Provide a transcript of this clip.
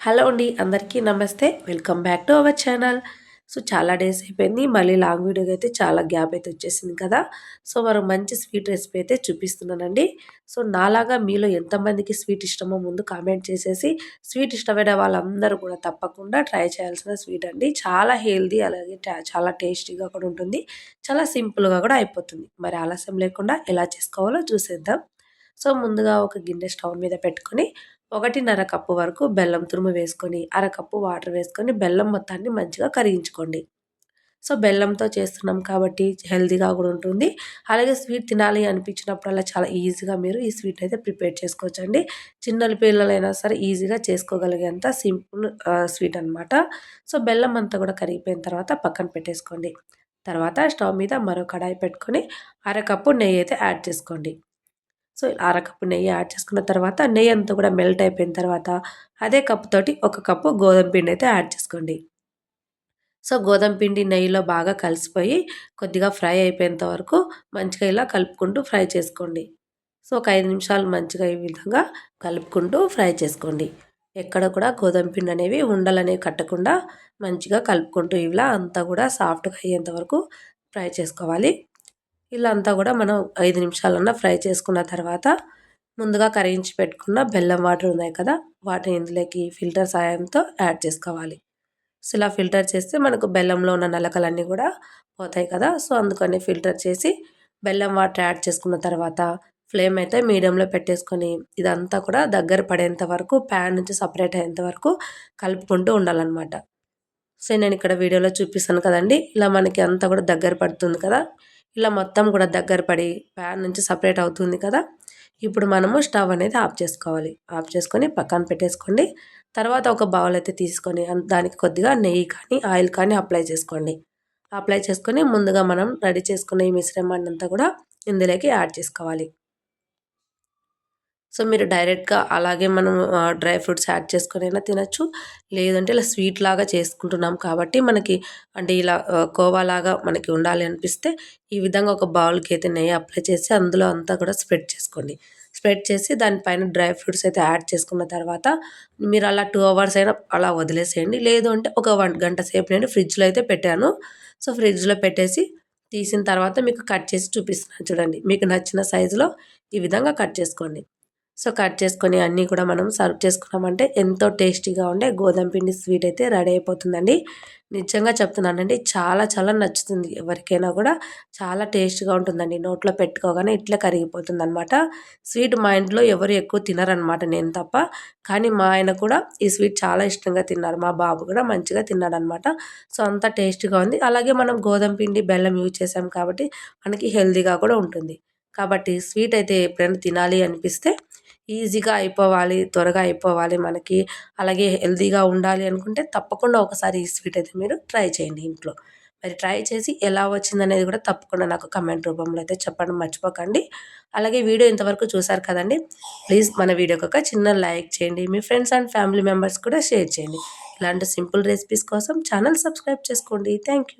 Hello అండి అందరికీ నమస్తే. Welcome back to our channel. So చాలా డేస్ అయిపోయింది. మళ్ళీ లాంగ్ వీడియోకి అయితే చాలా గ్యాప్ అయితే వచ్చేసింది కదా. సో మరి మంచి స్వీట్ రెసిపీ అయితే చూపిస్తున్నానండి. సో నాలాగా మీలో ఎంతమందికి స్వీట్ ఇష్టమో ముందు కామెంట్ చేసేసి స్వీట్ ఇష్టమైన వాళ్ళందరూ కూడా తప్పకుండా ట్రై చేయాల్సిన స్వీట్ అండి. చాలా హెల్దీ అలాగే చాలా టేస్టీగా కూడా ఉంటుంది. చాలా సింపుల్గా కూడా అయిపోతుంది. మరి ఆలస్యం లేకుండా ఎలా చేసుకోవాలో చూసేద్దాం. సో ముందుగా ఒక గిన్నె స్టవ్ మీద పెట్టుకొని ఒకటిన్నర కప్పు వరకు బెల్లం తురుము వేసుకొని అరకప్పు వాటర్ వేసుకొని బెల్లం మొత్తాన్ని మంచిగా కరిగించుకోండి. సో బెల్లంతో చేస్తున్నాం కాబట్టి హెల్తీగా కూడా ఉంటుంది. అలాగే స్వీట్ తినాలి అనిపించినప్పుడల్లా చాలా ఈజీగా మీరు ఈ స్వీట్ అయితే ప్రిపేర్ చేసుకోవచ్చండి. చిన్న పిల్లలైనా సరే ఈజీగా చేసుకోగలిగేంత సింపుల్ స్వీట్ అనమాట సో బెల్లం అంతా కూడా కరిగిపోయిన తర్వాత పక్కన పెట్టేసుకోండి. తర్వాత స్టవ్ మీద మరో కడాయి పెట్టుకొని అరకప్పు నెయ్యి అయితే యాడ్ చేసుకోండి. సో అరకప్పు నెయ్యి యాడ్ చేసుకున్న తర్వాత నెయ్యి అంతా కూడా మెల్ట్ అయిపోయిన తర్వాత అదే కప్పుతోటి ఒక కప్పు గోధుమ పిండి అయితే యాడ్ చేసుకోండి. సో గోధుమ పిండి నెయ్యిలో బాగా కలిసిపోయి కొద్దిగా ఫ్రై అయిపోయేంత వరకు మంచిగా ఇలా కలుపుకుంటూ ఫ్రై చేసుకోండి. సో ఒక ఐదు నిమిషాలు మంచిగా ఈ విధంగా కలుపుకుంటూ ఫ్రై చేసుకోండి. ఎక్కడ కూడా గోధుమ పిండి అనేవి ఉండలనేవి కట్టకుండా మంచిగా కలుపుకుంటూ ఇలా అంతా కూడా సాఫ్ట్గా అయ్యేంత వరకు ఫ్రై చేసుకోవాలి. ఇలా అంతా కూడా మనం ఐదు నిమిషాలన్నా ఫ్రై చేసుకున్న తర్వాత ముందుగా కరిగించి పెట్టుకున్న బెల్లం వాటర్ ఉన్నాయి కదా వాటిని ఇందులోకి ఫిల్టర్ సాయంతో యాడ్ చేసుకోవాలి. సో ఇలా ఫిల్టర్ చేస్తే మనకు బెల్లంలో ఉన్న నలకలన్నీ కూడా పోతాయి కదా సో అందుకని ఫిల్టర్ చేసి బెల్లం వాటర్ యాడ్ చేసుకున్న తర్వాత ఫ్లేమ్ అయితే మీడియంలో పెట్టేసుకొని ఇదంతా కూడా దగ్గర పడేంత వరకు ప్యాన్ నుంచి సపరేట్ అయ్యేంత వరకు కలుపుకుంటూ ఉండాలన్నమాట. సో నేను ఇక్కడ వీడియోలో చూపిస్తాను కదండి ఇలా మనకి అంతా కూడా దగ్గర పడుతుంది కదా. ఇలా మొత్తం కూడా దగ్గర పడి ప్యాన్ నుంచి సపరేట్ అవుతుంది కదా. ఇప్పుడు మనము స్టవ్ అనేది ఆఫ్ చేసుకోవాలి. ఆఫ్ చేసుకొని పక్కన పెట్టేసుకోండి. తర్వాత ఒక బౌల్ అయితే తీసుకొని దానికి కొద్దిగా నెయ్యి కానీ ఆయిల్ కానీ అప్లై చేసుకోండి. అప్లై చేసుకొని ముందుగా మనం రెడీ చేసుకున్న ఈ మిశ్రమాన్ని అంతా కూడా ఇందులోకి యాడ్ చేసుకోవాలి. సో మీరు డైరెక్ట్గా అలాగే మనం డ్రై ఫ్రూట్స్ యాడ్ చేసుకొని అయినా తినచ్చు. లేదంటే ఇలా స్వీట్ లాగా చేసుకుంటున్నాం కాబట్టి మనకి అంటే ఇలా కోవాలాగా మనకి ఉండాలి అనిపిస్తే ఈ విధంగా ఒక బౌల్కి అయితే నెయ్యి అప్లై చేసి అందులో అంతా కూడా స్ప్రెడ్ చేసుకోండి. స్ప్రెడ్ చేసి దానిపైన డ్రై ఫ్రూట్స్ అయితే యాడ్ చేసుకున్న తర్వాత మీరు అలా టూ అవర్స్ అయినా అలా వదిలేసేయండి. లేదు అంటే ఒక వన్ గంట సేపు నేను ఫ్రిడ్జ్లో అయితే పెట్టాను. సో ఫ్రిడ్జ్లో పెట్టేసి తీసిన తర్వాత మీకు కట్ చేసి చూపిస్తున్నాను చూడండి. మీకు నచ్చిన సైజులో ఈ విధంగా కట్ చేసుకోండి. సో కట్ చేసుకొని అన్నీ కూడా మనం సర్వ్ చేసుకున్నామంటే ఎంతో టేస్టీగా ఉండే గోధుమ పిండి స్వీట్ అయితే రెడీ అయిపోతుందండి. నిజంగా చెప్తున్నానండి చాలా చాలా నచ్చుతుంది. ఎవరికైనా కూడా చాలా టేస్ట్గా ఉంటుందండి. నోట్లో పెట్టుకోగానే ఇట్లా కరిగిపోతుంది అనమాట స్వీట్ మా ఇంట్లో ఎవరు ఎక్కువ తినరనమాట నేను తప్ప. కానీ మా ఆయన కూడా ఈ స్వీట్ చాలా ఇష్టంగా తిన్నారు. మా బాబు కూడా మంచిగా తిన్నాడనమాట సో అంత టేస్ట్గా ఉంది. అలాగే మనం గోధుమ పిండి బెల్లం యూజ్ చేసాం కాబట్టి మనకి హెల్తీగా కూడా ఉంటుంది. కాబట్టి స్వీట్ అయితే ఎప్పుడైనా తినాలి అనిపిస్తే ఈజీగా అయిపోవాలి త్వరగా అయిపోవాలి మనకి. అలాగే హెల్తీగా ఉండాలి అనుకుంటే తప్పకుండా ఒకసారి ఈ స్వీట్ అయితే మీరు ట్రై చేయండి ఇంట్లో. మరి ట్రై చేసి ఎలా వచ్చిందనేది కూడా తప్పకుండా నాకు కమెంట్ రూపంలో అయితే చెప్పడం మర్చిపోకండి. అలాగే వీడియో ఇంతవరకు చూసారు కదండి ప్లీజ్ మన వీడియోకి ఒక చిన్న లైక్ చేయండి మీ ఫ్రెండ్స్ అండ్ ఫ్యామిలీ మెంబర్స్ కూడా షేర్ చేయండి. ఇలాంటి సింపుల్ రెసిపీస్ కోసం ఛానల్ సబ్స్క్రైబ్ చేసుకోండి. థ్యాంక్